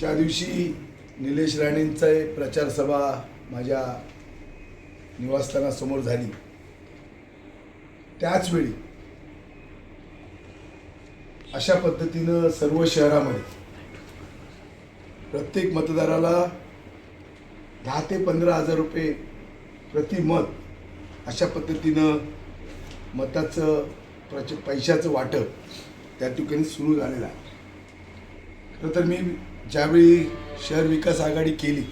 ज्या दिवशी निलेश राणेंचा प्रचार सभा माझ्या निवासस्थानासमोर झाली त्याचवेळी अशा पद्धतीनं सर्व शहरामध्ये प्रत्येक मतदाराला दहा ते पंधरा हजार रुपये प्रति मत अशा पद्धतीनं मताचं प्रच पैशाचं वाटप त्या ठिकाणी सुरू झालेलं आहे. खरं तर मी ज्यावेळी शहर विकास आघाडी केली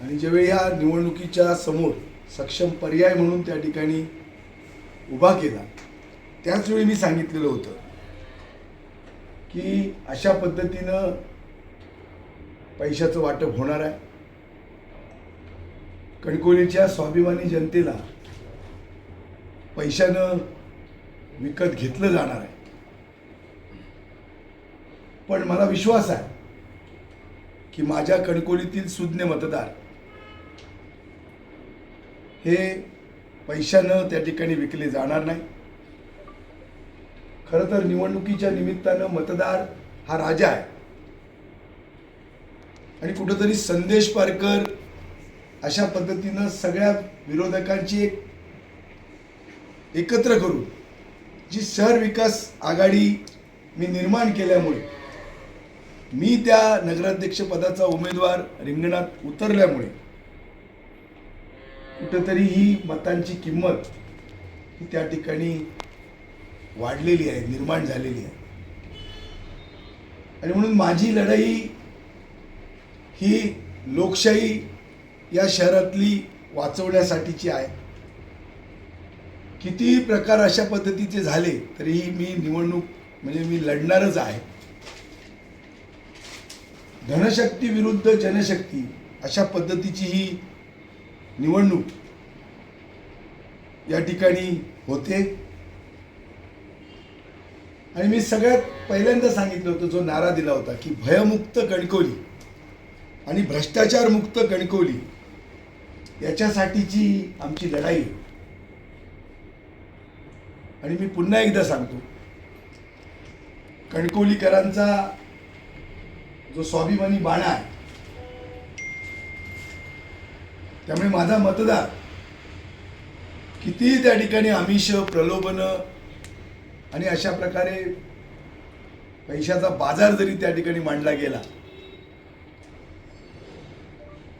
आणि ज्यावेळी ह्या निवडणुकीच्या समोर सक्षम पर्याय म्हणून त्या ठिकाणी उभा केला त्याचवेळी मी सांगितलेलं होतं की अशा पद्धतीनं पैशाचं वाटप होणार आहे. कणकोलीच्या स्वाभिमानी जनतेला पैशानं विकत घेतलं जाणार आहे. पण मला विश्वास आहे की माझ्या कणकोलीतील सुज्ञ मतदार हे पैशानं त्या ठिकाणी विकले जाणार नाही. खरं तर निवडणुकीच्या निमित्तानं मतदार हा राजा आहे. आणि कुठंतरी संदेश पारकर अशा पद्धतीनं सगळ्या विरोधकांची एक एकत्र करून जी शहर विकास आघाडी मी निर्माण केल्यामुळे मी त्या नगराध्यक्ष पदाचा उमेदवार रिंगणात उतरल्यामुळे कुठंतरी ही मतांची किंमत ही त्या ठिकाणी वाढलेली आहे निर्माण झालेली आहे. आणि म्हणून माझी लढाई ही लोकशाही या शहरातली वाचवण्यासाठीची आहे. कितीही प्रकार अशा पद्धतीचे झाले तरीही मी निवडणूक म्हणजे मी लढणारच आहे. धनशक्ती विरुद्ध जनशक्ती अशा पद्धतीची ही निवडणूक या ठिकाणी होते. आणि मी सगळ्यात पहिल्यांदा सांगितलं होतं जो नारा दिला होता की भयमुक्त कणकवली आणि भ्रष्टाचार मुक्त याच्यासाठीची आमची लढाई आणि मी पुन्हा एकदा सांगतो कणकोलीकरांचा जो स्वाभिमानी बाणा आहे. त्यामुळे माझा मतदार कितीही त्या ठिकाणी आमिष प्रलोभन आणि अशा प्रकारे पैशाचा बाजार जरी त्या ठिकाणी मांडला गेला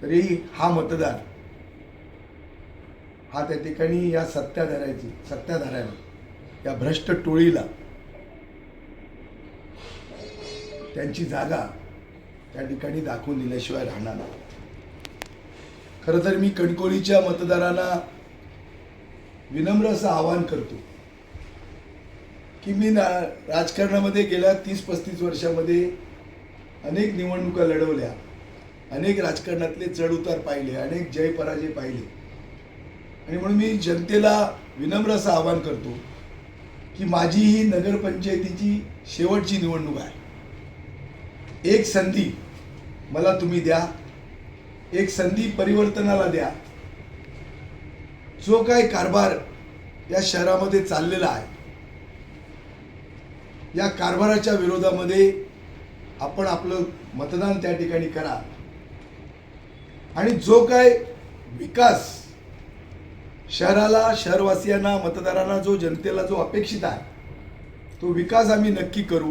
तरी हा मतदार हा त्या ठिकाणी या सत्ताधाऱ्याची सत्ताधाऱ्याला या भ्रष्ट टोळीला त्यांची जागा त्या ठिकाणी दाखवून दिल्याशिवाय राहणार नाही. खरं तर मी कणकोळीच्या मतदारांना विनम्र असं आवाहन करतो की मी ना राजकारणामध्ये गेल्या तीस पस्तीस वर्षामध्ये अनेक निवडणुका लढवल्या अनेक राजकारणातले चढउतार पाहिले अनेक जय पराजय पाहिले. आणि म्हणून मी जनतेला विनम्र असं आवाहन करतो की माझी ही नगरपंचायतीची शेवटची निवडणूक आहे. एक संधी मला तुम्ही द्या. एक संधी परिवर्तनाला द्या. जो काय कारभार या शहरामध्ये चाललेला आहे या कारभाराच्या विरोधामध्ये आपण आपलं मतदान त्या ठिकाणी करा. आणि जो काय विकास शहराला शहरवासियांना मतदारांना जो जनतेला जो अपेक्षित आहे तो विकास आम्ही नक्की करू.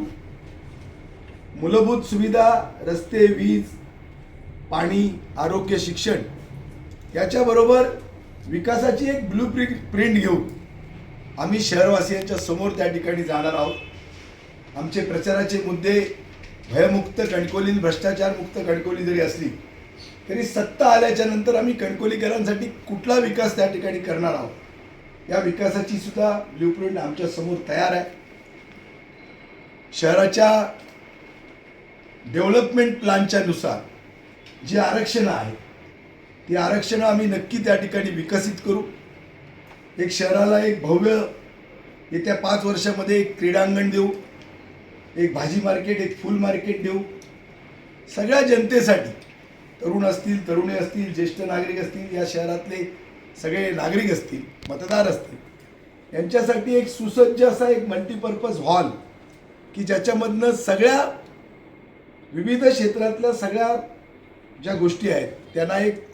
मूलभूत सुविधा रस्ते वीज पाणी आरोग्य शिक्षण याच्याबरोबर विकासाची एक ब्लू प्रिंट प्रिंट घेऊन आम्ही शहरवासियांच्या समोर त्या ठिकाणी जाणार आहोत. आमचे प्रचाराचे मुद्दे भयमुक्त कणकोली भ्रष्टाचारमुक्त कणकोली जरी असली तरी सत्ता आल्याच्यानंतर आम्ही कणकोलीकरांसाठी कुठला विकास त्या ठिकाणी करणार आहोत? या विकासाची सुद्धा ब्ल्यूप्रिंट आमच्यासमोर तयार आहे. शहराच्या डेव्हलपमेंट प्लॅनच्या नुसार जी आरक्षणं आहेत ती आरक्षणं आम्ही नक्की त्या ठिकाणी विकसित करू. एक शहराला एक भव्य येत्या पाच वर्षामध्ये एक क्रीडांगण देऊ एक भाजी मार्केट एक फुल मार्केट देऊ. सगळ्या जनतेसाठी तरुण असतील तरुणी असतील ज्येष्ठ नागरिक असतील या शहरातले सगळे नागरिक असतील मतदार असतील यांच्यासाठी एक सुसज्ज असा एक मल्टीपर्पज हॉल की ज्याच्यामधनं सगळ्या विविध क्षेत्रातल्या सगळ्या ज्या गोष्टी आहेत त्यांना एक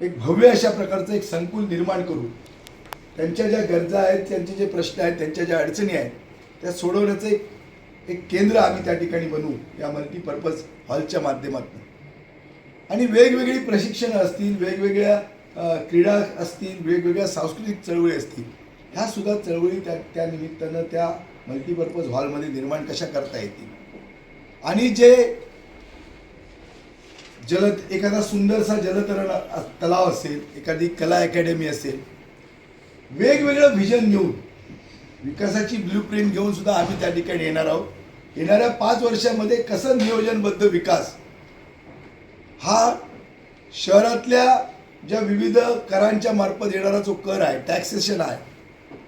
एक भव्य अशा प्रकारचं एक संकुल निर्माण करू त्यांच्या ज्या गरजा आहेत त्यांचे जे प्रश्न आहेत त्यांच्या ज्या अडचणी आहेत त्या सोडवण्याचं एक एक केंद्र आम्ही त्या ठिकाणी बनवू या मल्टीपर्पज हॉलच्या माध्यमातून. आणि वेगवेगळी प्रशिक्षणं असतील वेगवेगळ्या क्रीडा असतील वेगवेगळ्या सांस्कृतिक चळवळी असतील ह्या सुद्धा चळवळी त्या त्या निमित्तानं त्या मल्टीपर्पज हॉलमध्ये निर्माण कशा करता येतील? आणि जे जल एखादा सुंदरसा जलतरण तलाव असेल एखादी कला अकॅडमी असेल वेगवेगळं व्हिजन घेऊन विकासाची ब्ल्यू प्रिंट घेऊन सुद्धा आम्ही त्या ठिकाणी येणार आहोत. येणाऱ्या पाच वर्षामध्ये कसं नियोजनबद्ध विकास हा शहरातल्या ज्या विविध करांच्या मार्फत येणारा जो कर आहे टॅक्सेशन आहे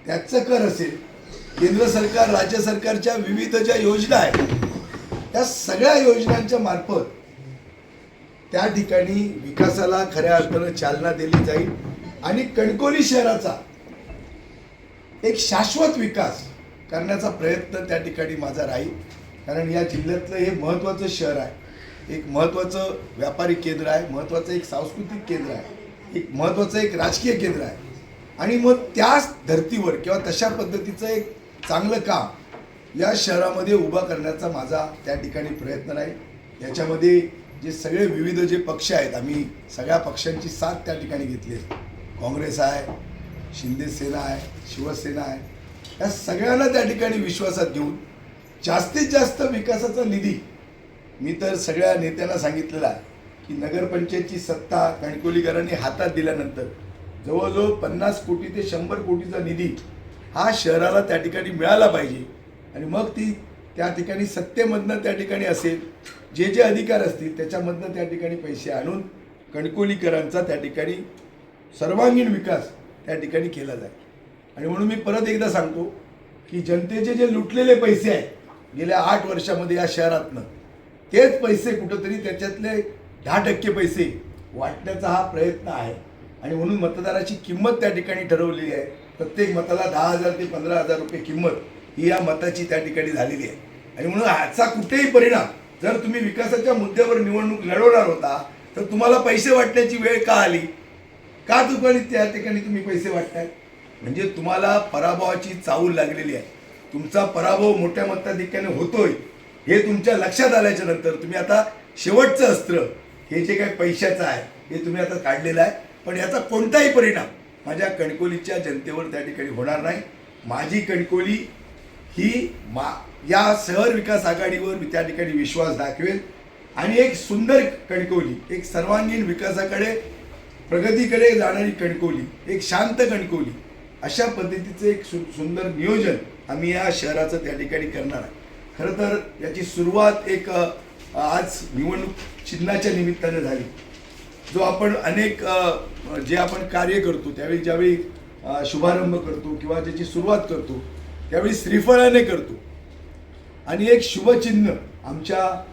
त्याचं कर असेल. केंद्र सरकार राज्य सरकारच्या विविध ज्या योजना आहेत त्या सगळ्या योजनांच्या मार्फत त्या ठिकाणी विकासाला खऱ्या अर्थानं चालना दिली जाईल. आणि कणकोली शहराचा एक शाश्वत विकास करण्याचा प्रयत्न त्या ठिकाणी माझा राहील. कारण या जिल्ह्यातलं हे महत्त्वाचं शहर आहे. एक महत्त्वाचं व्यापारी केंद्र आहे. महत्त्वाचं एक सांस्कृतिक केंद्र आहे. एक महत्त्वाचं एक राजकीय केंद्र आहे. आणि मग त्याच धर्तीवर किंवा तशा पद्धतीचं एक चांगलं काम या शहरामध्ये उभा करण्याचा माझा त्या ठिकाणी प्रयत्न राहील याच्यामध्ये जे सगळे विविध जे पक्ष आहेत आम्ही सगळ्या पक्षांची साथ त्या ठिकाणी घेतली आहे. काँग्रेस आहे शिंदे सेना आहे शिवसेना आहे. या सगळ्यांना त्या ठिकाणी विश्वासात घेऊन जास्तीत जास्त विकासाचा निधी मी तर सगळ्या नेत्यांना सांगितलेला आहे की नगरपंचायतची सत्ता कणकोलीकरांनी हातात दिल्यानंतर जवळजवळ पन्नास कोटी ते शंभर कोटीचा निधी हा शहराला त्या ठिकाणी मिळाला पाहिजे. आणि मग ती त्या ठिकाणी सत्तेमधनं त्या ठिकाणी असेल जे जे अधिकार असतील त्याच्यामधनं त्या ठिकाणी पैसे आणून कणकोलीकरांचा त्या ठिकाणी सर्वांगीण विकास त्या ठिकाणी केला जाईल. आणि म्हणून मी परत एकदा सांगतो की जनतेचे जे लुटलेले पैसे आहेत गेल्या आठ वर्षामध्ये या शहरातनं तेच पैसे कुठंतरी त्याच्यातले दहा टक्के पैसे वाटण्याचा हा प्रयत्न आहे. आणि म्हणून मतदाराची किंमत त्या ठिकाणी ठरवलेली आहे. प्रत्येक मताला दहा हजार ते पंधरा हजार रुपये किंमत ही या मताची त्या ठिकाणी झालेली आहे. आणि म्हणून आजचा कुठेही परिणाम जर तुम्ही विकासाच्या मुद्द्यावर निवडणूक लढवणार होता तर तुम्हाला पैसे वाटण्याची वेळ का आली? का दुपारी त्या ठिकाणी तुम्ही पैसे वाटताय म्हणजे तुम्हाला पराभवाची चाऊल लागलेली आहे. तुमचा पराभव मोठ्या मताधिक्याने होतोय हे तुमच्या लक्षात आल्याच्यानंतर तुम्ही आता शेवटचं अस्त्र हे जे काही पैशाचं आहे हे तुम्ही आता काढलेलं आहे. पण याचा कोणताही परिणाम माझ्या कणकोलीच्या जनतेवर त्या ठिकाणी होणार नाही. माझी कणकोली ही मा या शहर विकास आघाडीवर मी त्या ठिकाणी विश्वास दाखवेल. आणि एक सुंदर कणकोली एक सर्वांगीण विकासाकडे प्रगतीकडे जाणारी कणकोली एक शांत कणकोली अशा पद्धतीचं एक सु सुंदर नियोजन आम्ही या शहराचं त्या ठिकाणी करणार आहे. खरं तर याची सुरुवात एक आज निवडणूक चिन्हाच्या निमित्तानं झाली. जो आपण अनेक जे आपण कार्य करतो त्यावेळी ज्यावेळी शुभारंभ करतो किंवा ज्याची सुरुवात करतो त्यावेळी श्रीफळाने करतो. आणि एक शुभचिन्ह आमच्या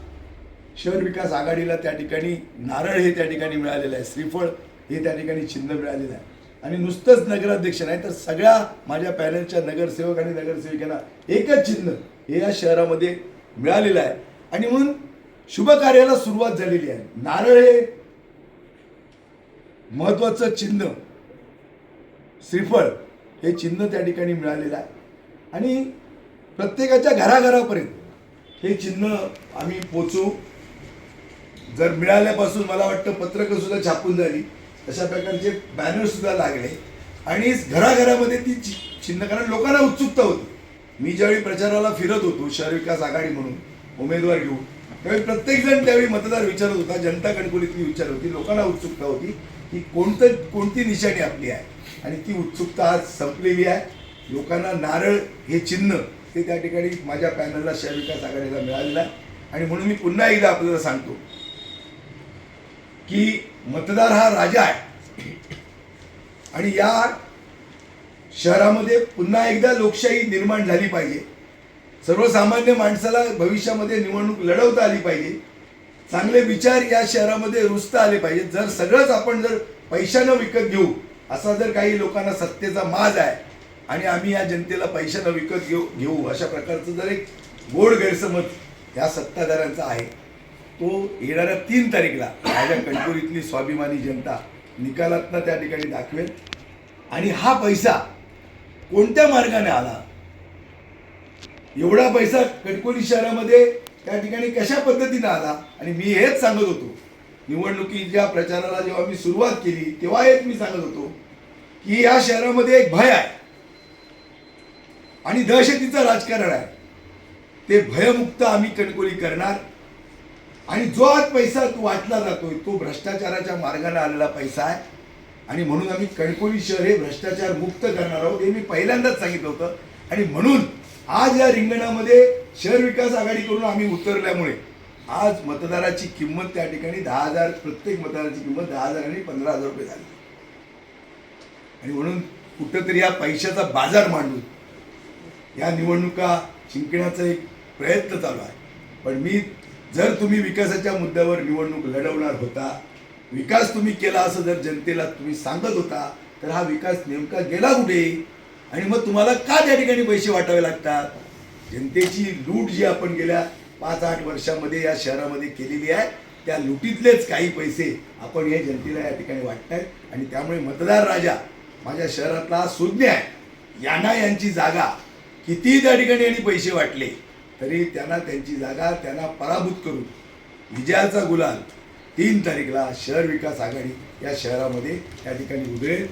शहर विकास आघाडीला त्या ठिकाणी नारळ हे त्या ठिकाणी मिळालेलं आहे. श्रीफळ हे त्या ठिकाणी चिन्ह मिळालेलं आहे. आणि नुसतंच नगराध्यक्ष नाही तर सगळ्या माझ्या पॅनलच्या नगरसेवक आणि नगरसेविकांना एकच चिन्ह हे या शहरामध्ये मिळालेलं आहे. आणि म्हणून शुभ कार्याला सुरुवात झालेली आहे. नारळ हे महत्वाचं चिन्ह श्रीफळ हे चिन्ह त्या ठिकाणी मिळालेलं आहे. आणि प्रत्येकाच्या घराघरापर्यंत हे चिन्ह आम्ही पोचू जर मिळाल्यापासून मला वाटतं पत्रकंसुद्धा छापून झाली अशा प्रकारचे बॅनरसुद्धा लागले. आणि घराघरामध्ये ती चि- चिन्ह कारण लोकांना उत्सुकता होती. मी ज्यावेळी प्रचाराला फिरत होतो शहर विकास आघाडी म्हणून उमेदवार घेऊन त्यावेळी प्रत्येकजण त्यावेळी मतदार विचारत होता जनता कणकुलीतली विचारत होती लोकांना उत्सुकता होती की कोणतं कोणती निशाणी आपली आहे. आणि ती उत्सुकता आज संपलेली आहे. लोकांना नारळ हे चिन्ह ते त्या ठिकाणी माझ्या पॅनलला शहर विकास आघाडीला मिळालेलं आहे. आणि म्हणून मी पुन्हा एकदा आपल्याला सांगतो की मतदार हा राजा आहे. आणि या शहरामध्ये पुन्हा एकदा लोकशाही निर्माण झाली पाहिजे. सर्वसामान्य माणसाला भविष्यामध्ये निवडणूक लढवता आली पाहिजे. चांगले विचार या शहरामध्ये रुजता आले पाहिजे जर सगळंच आपण जर पैशानं विकत घेऊ असा जर काही लोकांना सत्तेचा माज आहे आणि आम्ही या जनतेला पैशानं विकत घेऊ घेऊ. अशा प्रकारचं जर एक गोड गैरसमज या सत्ताधाऱ्यांचा आहे तो येणाऱ्या तीन तारीखला माझ्या कणकोरीतली स्वाभिमानी जनता निकालातनं त्या ठिकाणी दाखवेल. आणि हा पैसा कोणत्या मार्गाने आला? एवढा पैसा कणकोली शहरामध्ये त्या ठिकाणी कशा पद्धतीने आला? आणि मी हेच सांगत होतो. निवडणुकीच्या प्रचाराला जेव्हा मी सुरुवात केली तेव्हा हेच मी सांगत होतो की या शहरामध्ये एक भय आहे. आणि दहशतीचं राजकारण आहे. ते भयमुक्त आम्ही कणकोली करणार. आणि जो आज पैसा तो वाटला जातोय तो भ्रष्टाचाराच्या मार्गाने आलेला पैसा आहे. आणि म्हणून आम्ही कणकोली शहर हे भ्रष्टाचार मुक्त करणार आहोत हे मी पहिल्यांदाच सांगितलं होतं. आणि म्हणून आज या रिंगणामध्ये शहर विकास आघाडी करून आम्ही उतरल्यामुळे आज मतदाराची किंमत त्या ठिकाणी दहा हजार प्रत्येक मतदाराची किंमत दहा हजार आणि पंधरा हजार रुपये झाली. आणि म्हणून कुठंतरी या पैशाचा बाजार मांडून या निवडणुका जिंकण्याचा एक प्रयत्न चालू आहे. पण मी जर तुम्ही विकासाच्या मुद्द्यावर निवडणूक लढवणार होता विकास तुम्ही केला असं जर जनतेला तुम्ही सांगत होता तर हा विकास नेमका गेला कुठे? आणि मग तुम्हाला का त्या ठिकाणी पैसे वाटावे लागतात? जनतेची लूट जी आपण गेल्या पाच आठ वर्षामध्ये या शहरामध्ये केलेली आहे त्या लुटीतलेच काही पैसे आपण या जनतेला या ठिकाणी वाटतायत. आणि त्यामुळे मतदार राजा माझ्या शहरातला सुज्ञ आहे यांना यांची जागा किती त्या ठिकाणी यांनी पैसे वाटले तरी त्यांना त्यांची जागा त्यांना पराभूत करून विजयाचा गुलाल तीन तारीखला शहर विकास आघाडी या शहरामध्ये त्या ठिकाणी उधळेल.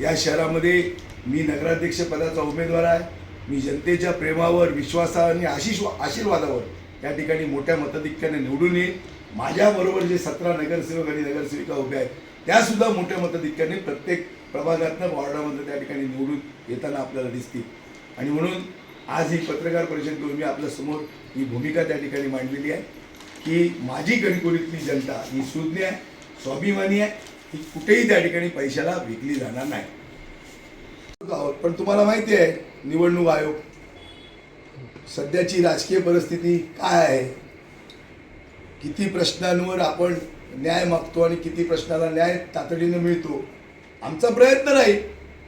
या शहरामध्ये मी नगराध्यक्ष पदाचा उमेदवार आहे. मी जनतेच्या प्रेमावर विश्वासावर आणि आशिष आशीर्वादावर त्या ठिकाणी मोठ्या मताधिक्याने निवडून येईल. माझ्याबरोबर जे सतरा नगरसेवक आणि नगरसेविका उभ्या आहेत त्यासुद्धा मोठ्या मताधिक्याने प्रत्येक प्रभागातनं वॉर्डामधनं त्या ठिकाणी निवडून येताना आपल्याला दिसतील. आणि म्हणून आज ही पत्रकार परिषद घेऊन मी आपल्यासमोर ही भूमिका त्या ठिकाणी मांडलेली आहे की माझी कणकोलीतली जनता ही सुज्ञ आहे स्वाभिमानी आहे ही कुठेही त्या ठिकाणी पैशाला विकली जाणार नाही. आहोत पण तुम्हाला माहिती आहे निवडणूक आयोग सध्याची राजकीय परिस्थिती काय आहे? किती प्रश्नांवर आपण न्याय मागतो आणि किती प्रश्नाला न्याय तातडीनं मिळतो? आमचा प्रयत्न राहील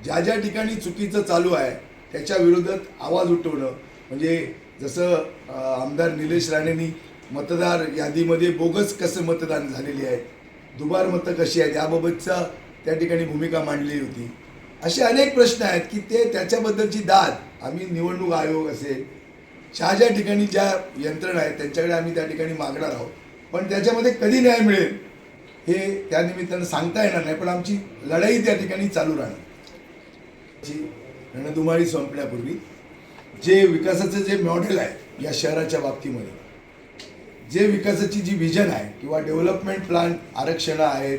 ज्या ज्या ठिकाणी चुकीचं चालू आहे त्याच्या विरोधात आवाज उठवणं. म्हणजे जसं आमदार निलेश राणेंनी मतदार यादीमध्ये बोगस कसं मतदान झालेली आहे दुबार मतं कशी आहेत याबाबतचा त्या ठिकाणी भूमिका मांडली होती. असे अनेक प्रश्न आहेत की ते त्याच्याबद्दलची दाद आम्ही निवडणूक आयोग असेल ज्या ज्या ठिकाणी ज्या यंत्रणा आहेत त्यांच्याकडे आम्ही त्या ठिकाणी मागणार आहोत. पण त्याच्यामध्ये कधी न्याय मिळेल हे त्यानिमित्तानं सांगता येणार नाही पण आमची लढाई त्या ठिकाणी चालू राहणार. जी रणधुमाळी संपण्यापूर्वी जे विकासाचं जे मॉडेल आहे या शहराच्या बाबतीमध्ये जे विकासाची जी विजन आहे किंवा डेव्हलपमेंट प्लॅन आरक्षणं आहेत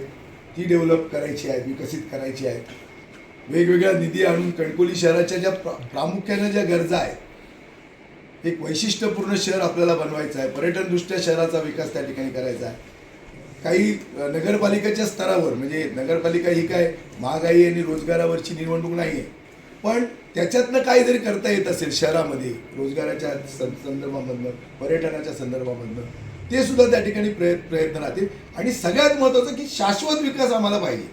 ती डेव्हलप करायची आहेत विकसित करायची आहेत वेगवेगळ्या निधी आणून कणकोली शहराच्या ज्या प्रा- प्रामुख्याने ज्या गरजा आहेत एक वैशिष्ट्यपूर्ण शहर आपल्याला बनवायचं आहे. पर्यटनदृष्ट्या शहराचा विकास त्या ठिकाणी करायचा आहे. काही नगरपालिकेच्या स्तरावर म्हणजे नगरपालिका ही काय महागाई आणि रोजगारावरची निवडणूक नाही आहे पण त्याच्यातनं काही जरी करता येत असेल शहरामध्ये रोजगाराच्या सं- संदर्भामधनं पर्यटनाच्या संदर्भामधनं ते सुद्धा त्या ठिकाणी प्रयत्न प्रयत्न राहतील. आणि सगळ्यात महत्त्वाचं की शाश्वत विकास आम्हाला पाहिजे.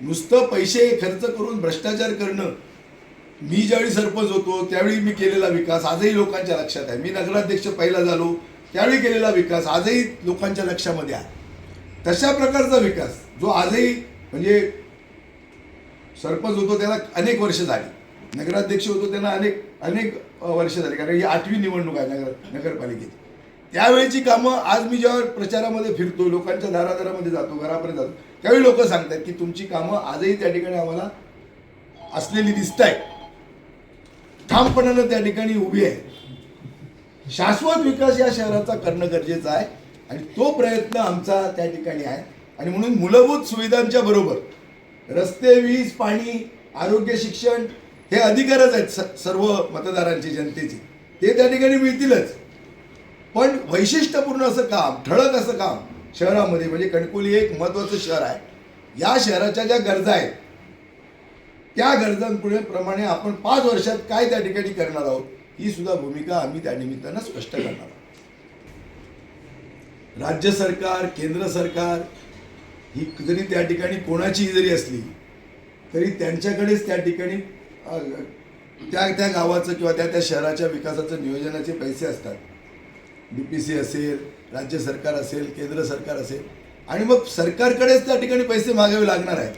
नुसतं पैसे खर्च करून भ्रष्टाचार करणं. मी ज्यावेळी सरपंच होतो त्यावेळी मी केलेला विकास आजही लोकांच्या लक्षात आहे. मी नगराध्यक्ष पहिला झालो त्यावेळी केलेला विकास आजही लोकांच्या लक्षामध्ये आहे. तशा प्रकारचा विकास जो आजही म्हणजे सरपंच होतो त्याला अनेक वर्ष झाली. नगराध्यक्ष होतो त्यांना अनेक अनेक वर्ष झाली. कारण ही आठवी निवडणूक आहे नगर नगरपालिकेची. त्यावेळेची कामं आज मी जेव्हा प्रचारामध्ये फिरतो लोकांच्या दारादारामध्ये जातो घरापर्यंत जातो त्यावेळी लोक सांगतात की तुमची कामं आजही त्या ठिकाणी आम्हाला असलेली दिसत आहेत ठामपणानं त्या ठिकाणी उभी आहे. शाश्वत विकास या शहराचा करणं गरजेचं आहे आणि तो प्रयत्न आमचा त्या ठिकाणी आहे. आणि म्हणून मूलभूत सुविधांच्या बरोबर रस्ते वीज पाणी आरोग्य शिक्षण हे अधिकारच आहेत स- सर्व मतदारांचे जनतेचे. ते त्या ठिकाणी मिळतीलच. पण वैशिष्ट्यपूर्ण असं काम ठळक असं काम शहरामध्ये म्हणजे कणकोली एक महत्त्वाचं शहर आहे. या शहराच्या ज्या गरजा आहेत त्या गरजांपुढे प्रमाणे आपण पाच वर्षात काय त्या ठिकाणी करणार आहोत ही सुद्धा भूमिका आम्ही त्या निमित्तानं स्पष्ट करणार आहोत. राज्य सरकार केंद्र सरकार ही जरी त्या ठिकाणी कोणाचीही जरी असली तरी त्यांच्याकडेच त्या ठिकाणी त्या त्या गावाचं किंवा त्या त्या शहराच्या विकासाचं नियोजनाचे पैसे असतात. डी पी सी असेल राज्य सरकार असेल केंद्र सरकार असेल. आणि मग सरकारकडेच त्या ठिकाणी पैसे मागावे लागणार आहेत.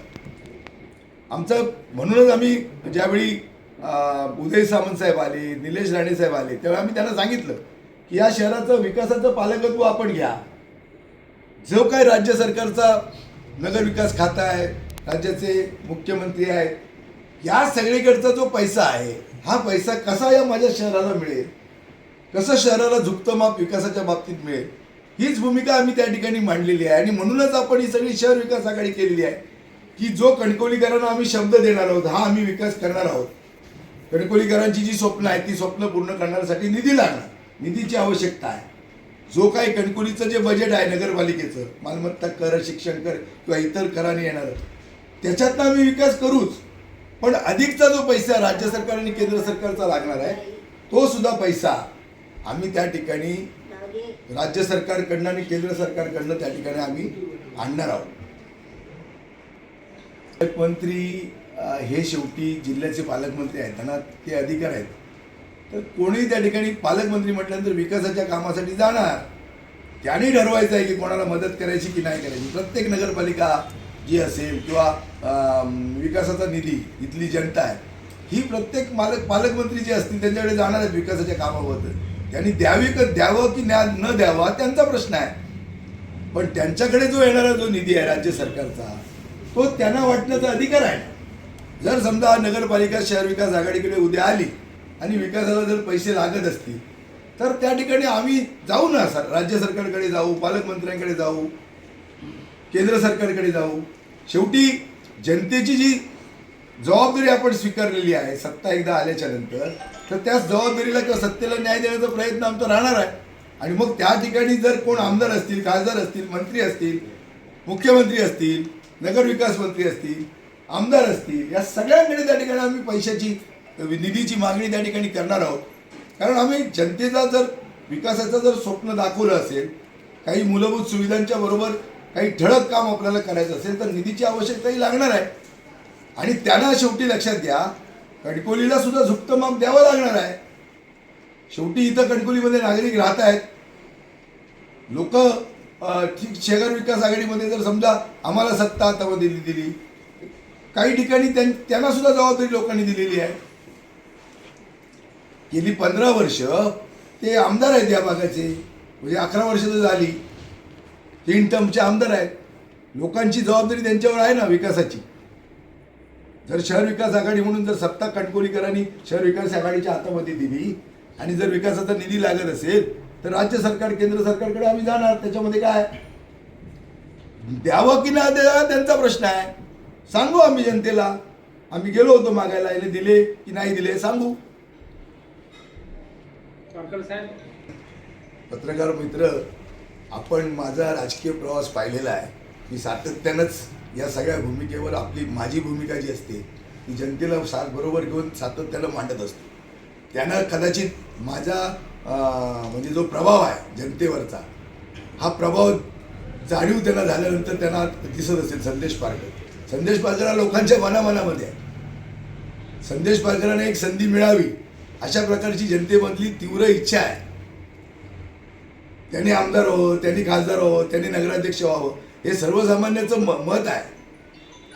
आमचं म्हणूनच आम्ही ज्यावेळी उदय सामंत साहेब आले निलेश राणे साहेब आले त्यावेळी आम्ही त्यांना सांगितलं की या शहराचं विकासाचं पालकत्व आपण घ्या. जो काय राज्य सरकारचा नगरविकास खाता आहे राज्याचे मुख्यमंत्री आहेत या सगळीकडचा जो पैसा आहे हा पैसा कसा या माझ्या शहराला मिळेल? कसं शहराला झुकतं माप विकासाच्या बाबतीत मिळेल? हीच भूमिका आम्ही त्या ठिकाणी मांडलेली आहे. आणि म्हणूनच आपण ही सगळी शहर विकास आघाडी केलेली आहे की जो कणकवलीकरांना आम्ही शब्द देणार आहोत हा आम्ही विकास करणार आहोत. कणकवलीकरांची जी स्वप्न आहेत ती स्वप्न पूर्ण करण्यासाठी निधी लागणार निधीची आवश्यकता आहे. जो काही कणकोलीचं जे बजेट आहे नगरपालिकेचं मालमत्ता कर शिक्षण कर किंवा इतर कराने येणारं त्याच्यातनं आम्ही विकास करूच. पण अधिकचा जो पैसा राज्य सरकार आणि केंद्र सरकारचा लागणार आहे तो सुद्धा पैसा आम्ही त्या ठिकाणी राज्य सरकारकडनं आणि केंद्र सरकारकडनं त्या ठिकाणी आम्ही आणणार आहोत. मंत्री हे शेवटी जिल्ह्याचे पालकमंत्री आहेत त्यांना ते अधिकार आहेत. तर कोणी त्या ठिकाणी पालकमंत्री म्हटल्यानंतर विकासाच्या कामासाठी जाणार त्याने ठरवायचं आहे की कोणाला मदत करायची की नाही करायची. प्रत्येक नगरपालिका जी असेल किंवा विकासाचा निधी इथली जनता आहे ही प्रत्येक मालक पालकमंत्री जे असतील त्यांच्याकडे जाणार आहेत विकासाच्या कामाबद्दल. त्यांनी द्यावी का द्यावं की न्या न द्यावा त्यांचा प्रश्न आहे. पण त्यांच्याकडे जो येणारा जो निधी आहे राज्य सरकारचा तो त्यांना वाटण्याचा अधिकार आहे. जर समजा नगरपालिका शहर विकास आघाडीकडे उद्या आली आणि विकासाला जर पैसे लागत असतील तर त्या ठिकाणी आम्ही जाऊ ना सर राज्य सरकारकडे जाऊ पालकमंत्र्यांकडे जाऊ केंद्र सरकारकडे जाऊ. शेवटी जनतेची जी जबाबदारी आपण स्वीकारलेली आहे सत्ता एकदा आल्याच्यानंतर तर त्याच जबाबदारीला किंवा सत्तेला न्याय देण्याचा प्रयत्न आमचा राहणार आहे. आणि मग त्या ठिकाणी जर कोण आमदार असतील खासदार असतील मंत्री असतील मुख्यमंत्री असतील नगरविकास मंत्री असतील आमदार असतील या सगळ्यांकडे त्या ठिकाणी आम्ही पैशाची निधीची मागणी त्या ठिकाणी करणार आहोत. कारण आम्ही जनतेचा जर विकासाचं जर स्वप्न दाखवलं असेल काही मूलभूत सुविधांच्या बरोबर काही ठळक काम आपल्याला करायचं असेल तर निधीची आवश्यकताही लागणार आहे. आणि त्यांना शेवटी लक्षात घ्या कणकोलीला सुद्धा झुकतं माप द्यावं लागणार आहे. शेवटी इथं कणकोलीमध्ये नागरिक राहत आहेत. लोक ठीक शहर विकास आघाडीमध्ये जर समजा आम्हाला सत्ता हातामध्ये दिली दिली काही ठिकाणी त्यां- त्यांना सुद्धा जबाबदारी लोकांनी दिलेली आहे. गेली पंधरा वर्ष ते आमदार आहेत या भागाचे. म्हणजे अकरा वर्ष तर झाली. तीन टर्मचे आमदार आहेत. लोकांची जबाबदारी त्यांच्यावर आहे ना विकासाची. जर शहर विकास आघाडी म्हणून जर सत्ता कणकोलीकरांनी शहर विकास आघाडीच्या हातामध्ये दिली आणि जर विकासाचा निधी लागत असेल तर राज्य सरकार केंद्र सरकारकडे आम्ही जाणार. त्याच्यामध्ये काय द्यावं की नाही द्यावं त्यांचा प्रश्न आहे. सांगू आम्ही जनतेला. आम्ही गेलो होतो मागायला याने दिले की नाही दिले सांगू. पत्रकार मित्र आपण माझा राजकीय प्रवास पाहिलेला आहे. की सातत्यानंच या सगळ्या भूमिकेवर आपली माझी भूमिका जी असते ती जनतेला साथ बरोबर घेऊन सातत्यानं मांडत असतो. त्यानं कदाचित माझा म्हणजे जो प्रभाव आहे जनतेवरचा हा प्रभाव जाणीव त्यांना झाल्यानंतर त्यांना दिसत असेल संदेश पारकर. संदेश पारकर हा लोकांच्या मनामनामध्ये आहे. संदेश पारकरांना एक संधी मिळावी अशा प्रकारची जनतेमधली तीव्र इच्छा आहे. त्यांनी आमदार हो त्यांनी खासदार हो त्यांनी नगराध्यक्ष व्हावं हे सर्वसामान्याचं म मत आहे.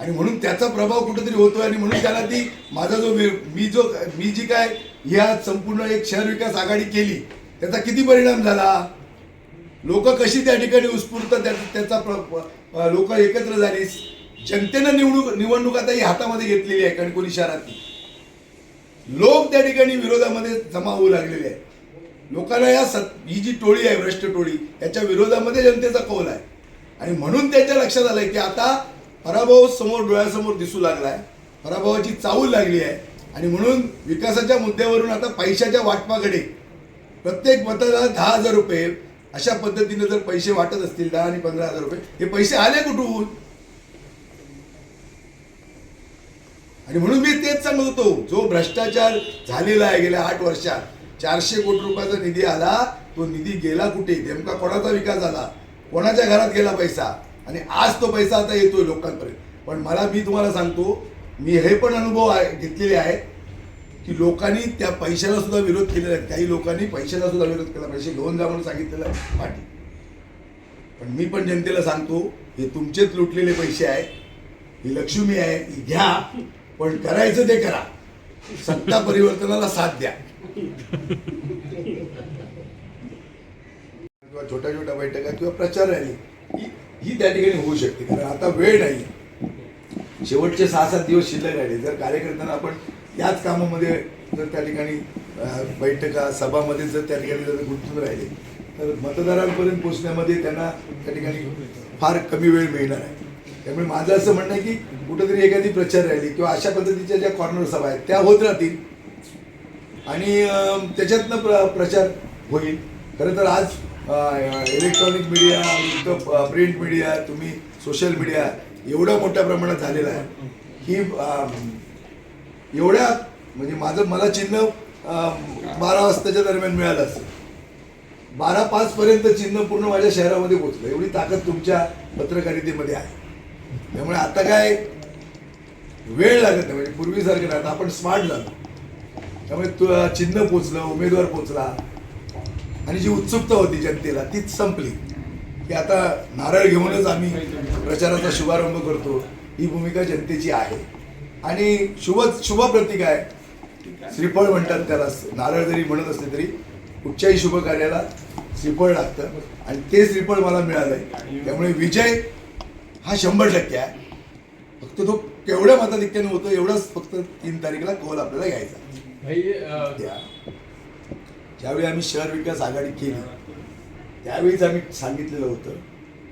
आणि म्हणून त्याचा प्रभाव कुठेतरी होतोय आणि म्हणून त्याला ती माझा जो मी जो मी जी काय ह्या संपूर्ण एक शहर विकास आघाडी केली त्याचा किती परिणाम झाला? लोक कशी त्या ठिकाणी उत्स्फूर्त त्या त्याचा लोक एकत्र झाली? जनतेनं निवडणूक निवडणूक आता ही हातामध्ये घेतलेली आहे कणकोली शहरातली लोक त्या ठिकाणी विरोधामध्ये जमा होऊ लागलेले आहेत. लोकांना या सत ही जी टोळी आहे भ्रष्ट टोळी याच्या विरोधामध्ये जनतेचा कौल आहे. आणि म्हणून त्यांच्या लक्षात आलं की आता पराभव समोर डोळ्यासमोर दिसू लागलाय पराभवाची चावूल लागली आहे. आणि म्हणून विकासाच्या मुद्द्यावरून आता पैशाच्या वाटपाकडे प्रत्येक मतदार दहा हजार रुपये अशा पद्धतीने जर पैसे वाटत असतील दहा आणि पंधरा हजार रुपये हे पैसे आले कुठून? आणि म्हणून मी तेच सांगत होतो जो भ्रष्टाचार झालेला आहे गेल्या आठ वर्षात चारशे कोटी रुपयाचा निधी आला तो निधी गेला कुठे? नेमका कोणाचा विकास झाला? कोणाच्या घरात गेला पैसा? आणि आज तो पैसा आता येतोय लोकांपर्यंत. पण मला मी तुम्हाला सांगतो मी हे पण अनुभव आहे घेतलेले आहेत की लोकांनी त्या पैशाला सुद्धा विरोध केलेला आहे. काही लोकांनी पैशाला सुद्धा विरोध केला पैसे घेऊन जा म्हणून सांगितलेलं आहे पाठी पण मी पण जनतेला सांगतो हे तुमचेच लुटलेले पैसे आहे ही लक्ष्मी आहे ही घ्या. पण करायचं ते करा. सत्ता परिवर्तनाला साथ द्या. किंवा छोट्या छोट्या बैठका किंवा प्रचार रॅली ही ही त्या ठिकाणी होऊ शकते. कारण आता वेळ नाही. शेवटचे सहा सात दिवस शिल्लक राहिले. जर कार्यकर्त्यांना आपण याच कामामध्ये जर त्या ठिकाणी बैठका सभामध्ये जर त्या ठिकाणी जर गुंतून राहिले तर मतदारांपर्यंत पोहोचण्यामध्ये त्यांना त्या ठिकाणी फार कमी वेळ मिळणार आहे. त्यामुळे माझं असं म्हणणं आहे की कुठंतरी एखादी प्रचार रॅली किंवा अशा पद्धतीच्या ज्या कॉर्नर सभा आहेत त्या होत राहतील. आणि त्याच्यातनं प्र प्रचार होईल. खरं तर आज इलेक्ट्रॉनिक मीडिया प्रिंट मीडिया तुम्ही सोशल मीडिया एवढ्या मोठ्या प्रमाणात झालेला आहे. की एवढ्या म्हणजे माझं मला चिन्ह बारा वाजताच्या दरम्यान मिळालं असेल. बारा पाच पर्यंत चिन्ह पूर्ण माझ्या शहरामध्ये पोहोचलं. एवढी ताकद तुमच्या पत्रकारितेमध्ये आहे. त्यामुळे आता काय वेळ लागत नाही. म्हणजे पूर्वीसारखं नाही. आता आपण स्मार्ट झालो. त्यामुळे तु चिन्ह पोचलं उमेदवार पोचला. आणि जी उत्सुकता होती जनतेला तीच संपली. की आता नारळ घेऊनच आम्ही प्रचाराचा शुभारंभ करतो. ही भूमिका जनतेची आहे. आणि शुभ शुभ प्रतीक आहे. श्रीफळ म्हणतात त्याला. नारळ जरी म्हणत असले तरी कुठच्याही शुभ कार्याला श्रीफळ लागतं. आणि ते श्रीफळ मला मिळालंय. त्यामुळे विजय हा शंभर टक्के आहे. फक्त तो केवढ्या मताधिक्याने होतो एवढंच फक्त तीन तारीखला कौल आपल्याला घ्यायचा त्या ज्यावेळी आम्ही शहर विकास आघाडी केली त्यावेळीच आम्ही सांगितलेलं होतं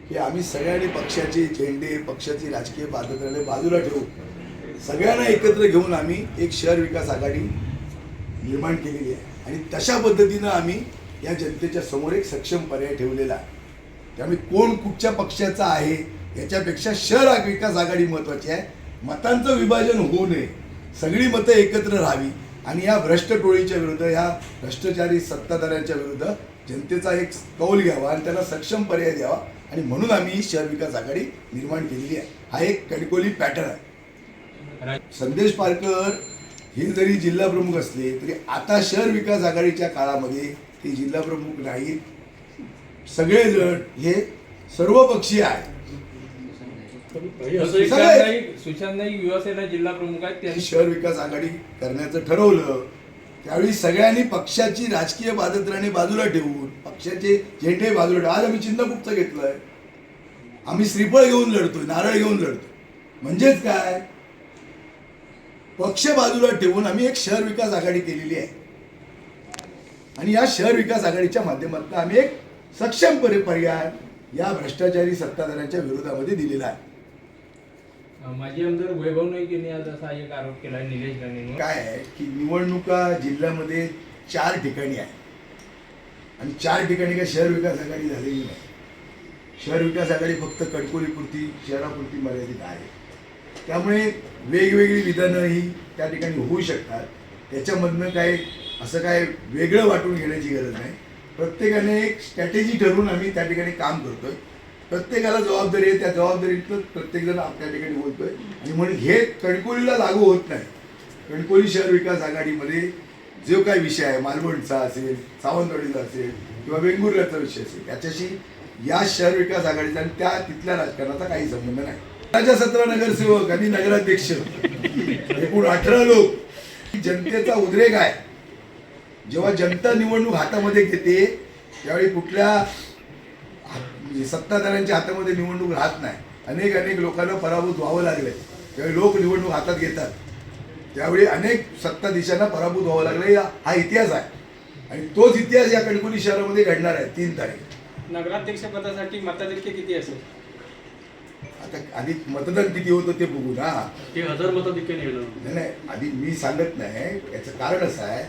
की आम्ही सगळ्यांनी पक्षाचे झेंडे पक्षाची राजकीय पात्रत्याने बाजूला ठेवू सगळ्यांना एकत्र घेऊन आम्ही एक शहर विकास आघाडी निर्माण केलेली आहे. आणि तशा पद्धतीनं आम्ही या जनतेच्या समोर एक सक्षम पर्याय ठेवलेला आहे. त्यामुळे कोण कुठच्या पक्षाचा आहे याच्यापेक्षा शहर विकास आघाडी महत्त्वाची आहे. मतांचं विभाजन होऊ नये. सगळी मतं एकत्र राहावी. आणि या भ्रष्ट टोळीच्या विरुद्ध या भ्रष्टाचारी सत्ताधाऱ्यांच्या विरुद्ध जनतेचा एक कौल घ्यावा आणि त्यांना सक्षम पर्याय द्यावा. आणि म्हणून आम्ही ही शहर विकास आघाडी निर्माण केलेली आहे. हा एक कणकोली पॅटर्न आहे. संदेश पारकर हे जरी जिल्हा प्रमुख असले तरी आता शहर विकास आघाडीच्या काळामध्ये ते जिल्हा प्रमुख नाहीत. सगळेजण हे सर्वपक्षीय आहेत. सुशांत सगळे- नाईक सुशांत नाईक युवासेना जिल्हा प्रमुख आहेत त्यांनी शहर विकास आघाडी करण्याचं ठरवलं त्यावेळी सगळ्यांनी पक्षाची राजकीय पादत्राणे बाजूला ठेवून पक्षाचे झेंडे बाजूला ठेवून आज आम्ही चिन्हगुप्त घेतलंय. आम्ही श्रीफळ घेऊन लढतोय नारळ घेऊन लढतोय. म्हणजेच काय? पक्ष बाजूला ठेवून आम्ही एक शहर विकास आघाडी केलेली आहे. आणि या शहर विकास आघाडीच्या माध्यमातून आम्ही एक सक्षम परि- पर्याय या भ्रष्टाचारी सत्ताधाऱ्यांच्या विरोधामध्ये दिलेला आहे. माजी आमदार वैभव नाईक यांनी आज असा एक आरोप केला निलेश राणेंवर काय आहे की निवडणुका जिल्ह्यामध्ये चार ठिकाणी आहे आणि चार ठिकाणी काय शहर विकास आघाडी झालेली नाही. शहर विकास आघाडी फक्त कडकोलीपुरती शहरापुरती मर्यादित आहे. त्यामुळे वेगवेगळी विधानं ही त्या ठिकाणी होऊ शकतात. त्याच्यामधनं काय असं काय वेगळं वाटून घेण्याची गरज नाही. प्रत्येकाने एक स्ट्रॅटेजी ठरवून आम्ही त्या ठिकाणी काम करतोय. प्रत्येकाला जबाबदारी आहे त्या जबाबदारीतलं प्रत्येकजण आपल्या ठिकाणी बोलतोय. आणि म्हणून हे कणकोलीला लागू होत नाही. कणकोली शहर विकास आघाडीमध्ये जो काही विषय आहे मालवणचा असेल सावंतवाडीचा असेल किंवा वेंगुर्ल्याचा विषय असेल याच्याशी या शहर विकास आघाडीचा आणि त्या तिथल्या राजकारणाचा काही संबंध नाही. त्याच्या सतरा नगरसेवक आणि नगराध्यक्ष एकूण अठरा लोक जनतेचा उद्रेक आहे. जेव्हा जनता निवडणूक हातामध्ये घेते त्यावेळी कुठल्या सत्ताधाऱ्यांच्या हातामध्ये निवडणूक राहत नाही. अनेक अनेक लोकांना पराभूत व्हावं लागले त्यावेळी लोक निवडणूक हातात घेतात. त्यावेळी अनेक सत्ताधीशांना पराभूत व्हावं लागलं हा इतिहास आहे. आणि तोच इतिहास या कणकोली शहरामध्ये घडणार आहे. तीन तारीख. नगराध्यक्ष पदासाठी मताधिक्य किती असेल? आता आधी मतदान किती होतं ते बघू ना. ते हजार मताधिक्य नाही नाही. आधी मी सांगत नाही. याचं कारण असं आहे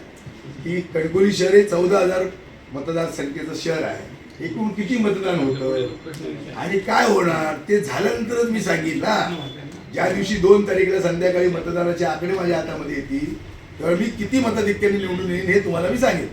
की कणकोली शहर हे चौदा हजार मतदारसंख्येचं शहर आहे. एकूण किती मतदान होतं? आणि काय होणार? ते झाल्यानंतरच मी सांगितलं ना ज्या दिवशी दोन तारीखला संध्याकाळी मतदानाचे आकडे माझ्या हातामध्ये येतील तेव्हा मी किती मताधिक्याने निवडून येईन हे तुम्हाला मी सांगेन.